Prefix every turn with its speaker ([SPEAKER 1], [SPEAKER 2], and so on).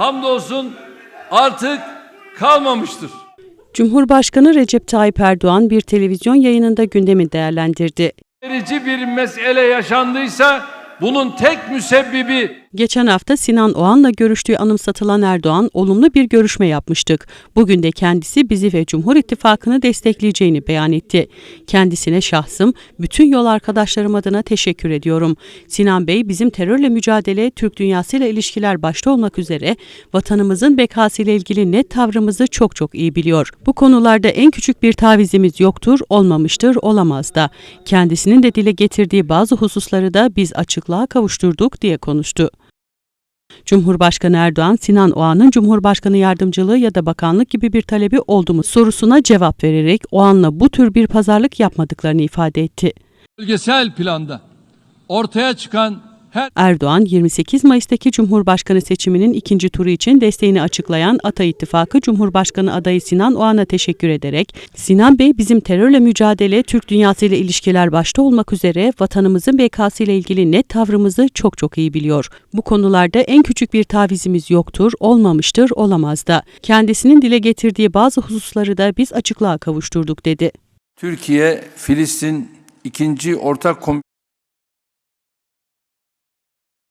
[SPEAKER 1] hamdolsun artık kalmamıştır.
[SPEAKER 2] Cumhurbaşkanı Recep Tayyip Erdoğan bir televizyon yayınında gündemi değerlendirdi.
[SPEAKER 1] Verici bir mesele yaşandıysa bunun tek müsebbibi
[SPEAKER 2] Geçen hafta Sinan Oğan'la görüştüğü anımsatılan Erdoğan olumlu bir görüşme yapmıştık. Bugün de kendisi bizi ve Cumhur İttifakı'nı destekleyeceğini beyan etti. Kendisine şahsım, bütün yol arkadaşlarım adına teşekkür ediyorum. Sinan Bey bizim terörle mücadele, Türk dünyasıyla ilişkiler başta olmak üzere vatanımızın bekasıyla ilgili net tavrımızı çok çok iyi biliyor. Bu konularda en küçük bir tavizimiz yoktur, olmamıştır, olamaz da. Kendisinin de dile getirdiği bazı hususları da biz açıklığa kavuşturduk diye konuştu. Cumhurbaşkanı Erdoğan, Sinan Oğan'ın Cumhurbaşkanı yardımcılığı ya da bakanlık gibi bir talebi oldu mu sorusuna cevap vererek Oğan'la bu tür bir pazarlık yapmadıklarını ifade etti.
[SPEAKER 1] bölgesel planda ortaya çıkan
[SPEAKER 2] Erdoğan, 28 Mayıs'taki Cumhurbaşkanı seçiminin ikinci turu için desteğini açıklayan Ata İttifakı Cumhurbaşkanı adayı Sinan Oğan'a teşekkür ederek, Sinan Bey bizim terörle mücadele, Türk dünyasıyla ilişkiler başta olmak üzere vatanımızın bekasıyla ilgili net tavrımızı çok çok iyi biliyor. Bu konularda en küçük bir tavizimiz yoktur, olmamıştır, olamaz da. Kendisinin dile getirdiği bazı hususları da biz açıklığa kavuşturduk dedi.
[SPEAKER 1] Türkiye Filistin ikinci ortak kom